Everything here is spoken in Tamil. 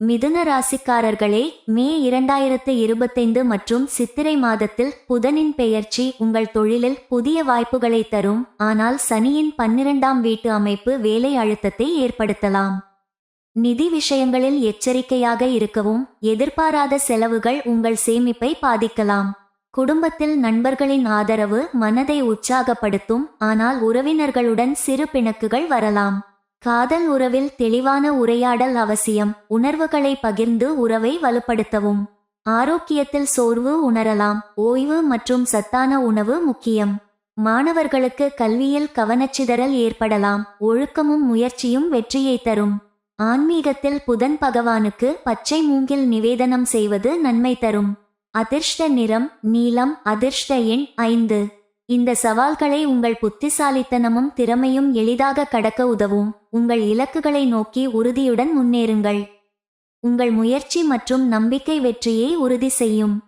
மிதுன ராசிக்காரர்களே மே இரண்டாயிரத்து இருபத்தைந்து மற்றும் சித்திரை மாதத்தில் புதனின் பெயர்ச்சி உங்கள் தொழிலில் புதிய வாய்ப்புகளை தரும். ஆனால் சனியின் பன்னிரண்டாம் வீட்டு அமைப்பு வேலை அழுத்தத்தை ஏற்படுத்தலாம். நிதி விஷயங்களில் எச்சரிக்கையாக இருக்கவும் எதிர்பாராத செலவுகள் உங்கள் சேமிப்பை பாதிக்கலாம். குடும்பத்தில் நண்பர்களின் ஆதரவு மனதை உற்சாகப்படுத்தும் ஆனால் உறவினர்களுடன் சிறு பிணக்குகள் வரலாம். காதல் உறவில் தெளிவான உரையாடல் அவசியம். உணர்வுகளை பகிர்ந்து உறவை வலுப்படுத்தவும். ஆரோக்கியத்தில் சோர்வு உணரலாம். ஓய்வு மற்றும் சத்தான உணவு முக்கியம். மாணவர்களுக்கு கல்வியில் கவனச்சிதறல் ஏற்படலாம். ஒழுக்கமும் முயற்சியும் வெற்றியை தரும். ஆன்மீகத்தில் புதன் பகவானுக்கு பச்சை மூங்கில் நிவேதனம் செய்வது நன்மை தரும். அதிர்ஷ்ட நிறம் நீலம் அதிர்ஷ்ட எண் ஐந்து. இந்த சவால்களை உங்கள் புத்திசாலித்தனமும் திறமையும் எளிதாக கடக்க உதவும். உங்கள் இலக்குகளை நோக்கி உறுதியுடன் முன்னேறுங்கள். உங்கள் முயற்சி மற்றும் நம்பிக்கை வெற்றியை உறுதி செய்யும்.